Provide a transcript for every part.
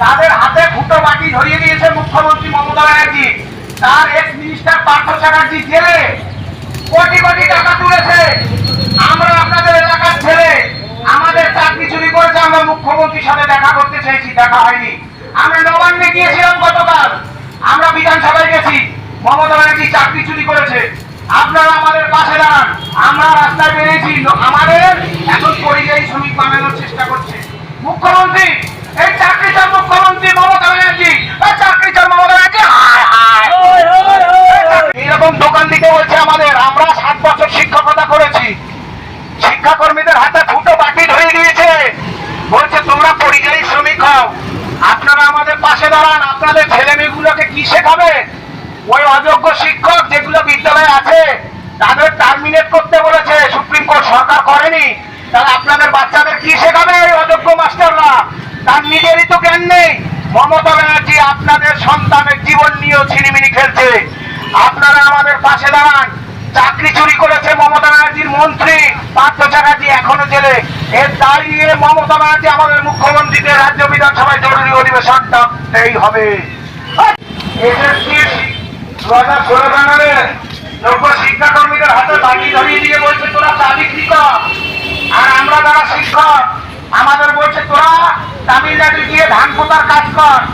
তাদের হাতে ফুটো বাটি ধরিয়ে দিয়েছে মুখ্যমন্ত্রী মমতা ব্যানার্জি। তার এক্স মিনিস্টার পার্থ চ্যাটার্জি জেলে কোটি কোটি টাকা তুলেছে। আমরা আপনাদের এলাকার ছেলে। আমাদের চাকরি চুরি করেছে, আমরা মুখ্যমন্ত্রীর সাথে দেখা করতে চাইছি দেখা হয়নি। আমরা নবান্নে গিয়েছিলাম গতকাল। আমরা বিধানসভায় গেছি, মমতা ব্যানার্জি চাকরি চুরি করেছে। আপনারা আমাদের পাশে দাঁড়ান। আমরা রাস্তায় বেরিয়েছি। আমাদের এখন পরিযায়ী শ্রমিক বানানোর চেষ্টা করছে। মুখ্যমন্ত্রী এই চাকরি চার মুখ্যমন্ত্রী মমতা ব্যানার্জি। এই চাকরি চার মমতা ব্যানার্জি হায় দোকান দিতে বলছে আমাদের। আমরা সাত বছর শিক্ষকতা করেছি। শিক্ষাকর্মীদের হাতে ফুটো বাটি ধরিয়ে দিয়েছে। বলছে তোমরা পরিযায়ী শ্রমিক হও। আপনারা আমাদের পাশে দাঁড়ান। আপনাদের ছেলে মেয়েগুলোকে কি শেখাবে? ওই অযোগ্য শিক্ষক যেগুলো বিদ্যালয়ে আছে তাদের টার্মিনেট করতে বলেছে। সুপ্রিম কোর্ট সরকার করেনি। তাহলে আপনাদের বাচ্চাদের কি শেখাবে অযোগ্য মাস্টাররা? তার নিজেরই তো জ্ঞান নেই। মমতা ব্যানার্জি আপনাদের সন্তানের জীবন নিয়েও ছিনিমিনি খেলছে। আপনারা আমাদের পাশে দাঁড়ান। চাকরি চুরি করেছে মমতা ব্যানার্জির মন্ত্রী পার্থ চ্যাটার্জি এখনও জেলে। এর দায় নিয়ে মমতা ব্যানার্জি আমাদের মুখ্যমন্ত্রীকে রাজ্য বিধানসভায় জরুরি অধিবেশন ডাকতেই হবে। যোগ্য শিক্ষাকর্মীদের হাতে বাকি ধরিয়ে দিয়ে বলছে, তোরা চা বিক্রি কর? আর আমরা যারা শিক্ষক তামিলনাড়ু গিয়ে ধান পোতার কাজ কর।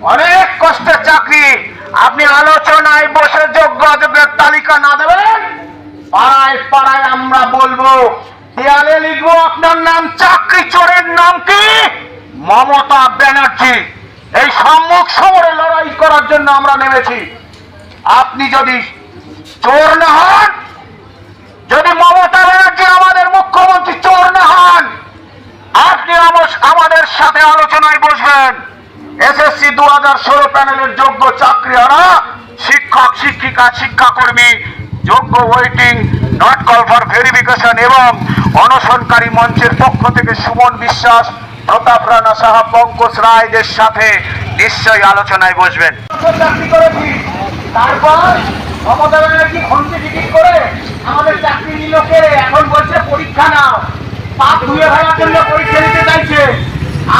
অনেক কষ্টের চাকরি। আপনি আলোচনায় বসে যোগ্য অযোগ্যের তালিকা না দেবেন? পাড়ায় পাড়ায় আমরা বলব, দেয়ালে লিখব আপনার নাম, চাকরি চোরের নাম কি? মমতা ব্যানার্জি। এই সম্মুখ সমরে লড়াই করার জন্য আমরা নেমেছি। আপনি যদি চোর না হন যদি মমতা ব্যানার্জি আমাদের মুখ্যমন্ত্রী চোর না হন আপনি আমস- আমাদের সাথে আলোচনায় বসবেন এসএসসি দু হাজার ষোলো প্যানেলের যোগ্য চাকরিহারা শিক্ষক, শিক্ষিকা, শিক্ষাকর্মী, যোগ্য waiting not call for verification এবং অনশনকারী মঞ্চের পক্ষ থেকে সুমন বিশ্বাস, প্রতাপ রানা সাহা, পঙ্কজ রায়দের সাথে নিশ্চয়ই আলোচনায় বসবেন। তারপর পরীক্ষা নাও। পাপ ধুয়ে জন্য পরীক্ষা নিতে চাইছে।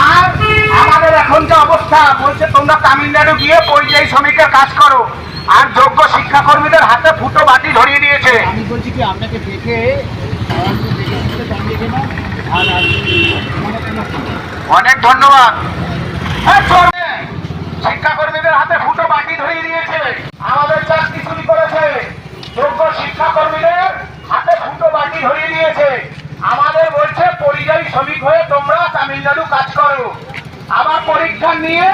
আর আমাদের এখন যে অবস্থা বলছে তোমরা তামিলনাড়ু গিয়ে পরিযায়ী শ্রমিকের কাজ করো। আর যোগ্য শিক্ষাকর্মীদের হাতে ফুটো বাটি ধরিয়ে দিয়েছে। আমি বলছি কি আপনাকে দেখে অনেক ধন্যবাদ। শিক্ষাকর্মীদের হাতে ফুটো বাটি ধরিয়ে দিয়েছে। আমাদের চাকরি চুরি করেছে। যোগ্য শিক্ষাকর্মীদের হাতে ফুটো বাটি ধরিয়ে দিয়েছে। আমাদের বলছে পরিযায়ী শ্রমিক হয়ে তোমরা তামিলনাড়ু কাজ করো। আবার পরীক্ষা নিয়ে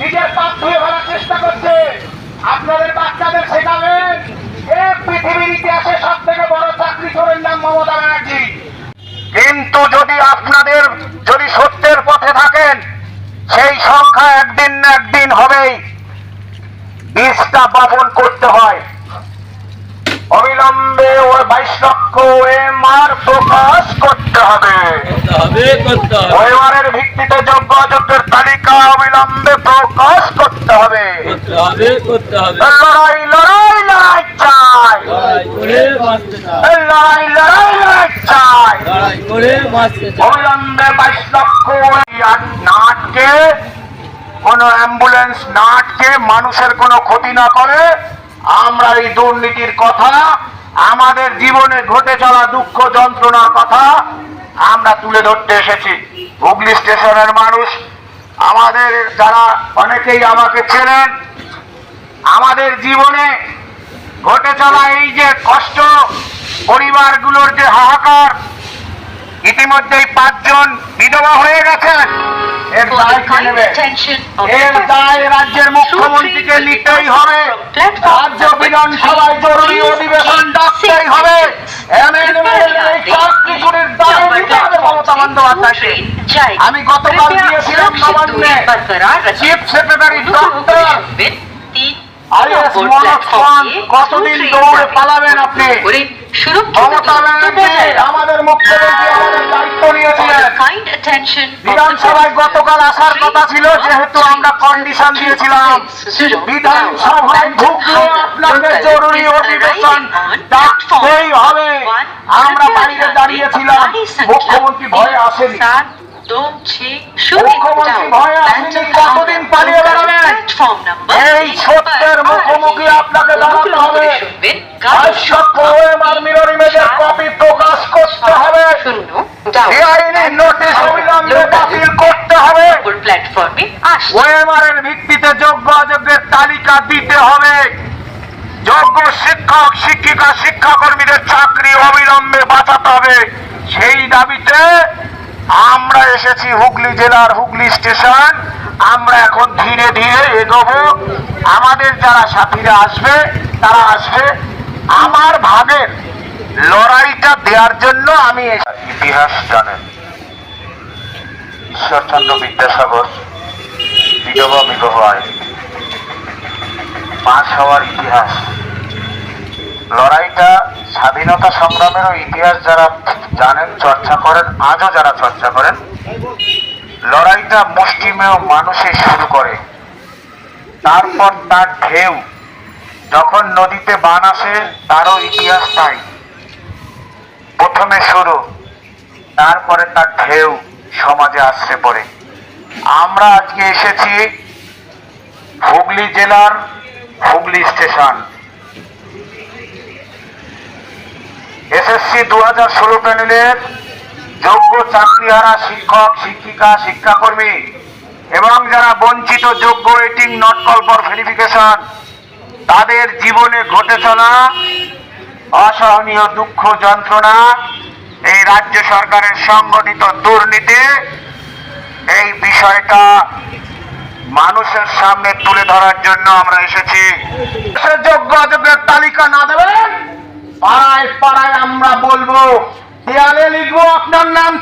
নিজের পাপ ধুয়ে ফেলার চেষ্টা করছে। আপনাদের বাচ্চাদের শেখাবেন পৃথিবীর ইতিহাসে সব থেকে বড় চাকরি চোরের নাম মমতা ব্যানার্জি। কিন্তু যদি আপনাদের, যদি সত্যের পথে থাকেন, সেই সংখ্যা একদিন না একদিন হবেই। বীজটা বপন করতে হয়। অবিলম্বে ও বাইশ লক্ষ এম আর প্রকাশ করতে হবে। হবে করতে হবে। ওয়েমারের ভিত্তিতে যোগ্য অযোগ্যের তালিকা অবিলম্বে প্রকাশ করতে হবে। করতে হবে করতে হবে। লড়াই লড়াই লড়াই চাই। লড়াই করে বাঁচতে চাই। লড়াই লড়াই লড়াই চাই। লড়াই করে বাঁচতে চাই। অবিলম্বে বাইশ লক্ষ না আটকে কোন অ্যাম্বুলেন্স না মানুষের কোনো ক্ষতি না করে আমরা এই দুর্নীতির কথা আমাদের জীবনে ঘটে চলা দুঃখ যন্ত্রণার কথা আমরা তুলে ধরতে এসেছি। হুগলি স্টেশনের মানুষ, আমাদের যারা অনেকেই আমাকে চেনেন, আমাদের জীবনে ঘটে চলা এই যে কষ্ট, পরিবারগুলোর যে হাহাকার, ইতিমধ্যেই পাঁচজন বিধবা হয়ে গেছেন। এর মুখ্যমন্ত্রীকে নিতেই হবে। রাজ্য বিধানসভায় জরুরি অধিবেশন ডাকতেই হবে। আমি গতকাল গিয়েছিলাম নবান্নে চিফ সেক্রেটারি ডক্টর কতদিন দৌড়ে পালাবেন আপনি? আমাদের মুখ্যমন্ত্রী আমাদের দায়িত্ব নিয়েছিলেন। বিধানসভায় গতকাল আসার কথা ছিল যেহেতু আমরা কন্ডিশন দিয়েছিলাম। বিধানসভায় ঢুকলে আপনাকে জরুরি অধিবেশন ডাকতেই হবে। আমরা বাইরে দাঁড়িয়েছিলাম। মুখ্যমন্ত্রী ভয়ে আসেনি। ভিত্তিতে যোগ্য অযোগ্যের তালিকা দিতে হবে। যোগ্য শিক্ষক শিক্ষিকা শিক্ষাকর্মীদের চাকরি অবিলম্বে বাঁচাতে হবে। সেই দাবিতে আমরা এসেছি হুগলি জেলার হুগলি স্টেশন। আমরা এখন ধীরে ধীরে এগোবো। আমাদের যারা সাথীরা আসবে, তারা আসবে। আমার ভাগের লড়াইটা দেওয়ার জন্য আমি ইতিহাস জানেন। ঈশ্বরচন্দ্র বিদ্যাসাগর, বিধবা বিবাহ আইন। পাশ হওয়ার ইতিহাস। লড়াইটা স্বাধীনতা সংগ্রামেরও ইতিহাস যারা জানেন, চর্চা করেন, আজও যারা চর্চা করেন, লড়াইটা মুষ্টিমেয় মানুষে শুরু করে। তারপর তার ঢেউ, যখন নদীতে বান আসে, তারও ইতিহাস তাই। প্রথমে শুরু, তারপরে তার ঢেউ সমাজে আসছে পড়ে। আমরা আজকে এসেছি হুগলি জেলার হুগলি স্টেশন। এসএসসি দু হাজার ষোলো প্যানেলের যোগ্য চাকরিহারা শিক্ষক, শিক্ষিকা, শিক্ষাকর্মী এবং যারা বঞ্চিত যোগ্য, waiting not call for verification তাদের জীবনে ঘটে চলা অসহনীয় দুঃখ যন্ত্রণা এই রাজ্য সরকারের সংগঠিত দুর্নীতি এই বিষয়টা মানুষের সামনে তুলে ধরার জন্য আমরা এসেছি। যোগ্য তালিকা না দেবেন? পাড়ায় পাড়ায় আমরা বলব। দেয়ালে লিখব আপনার নাম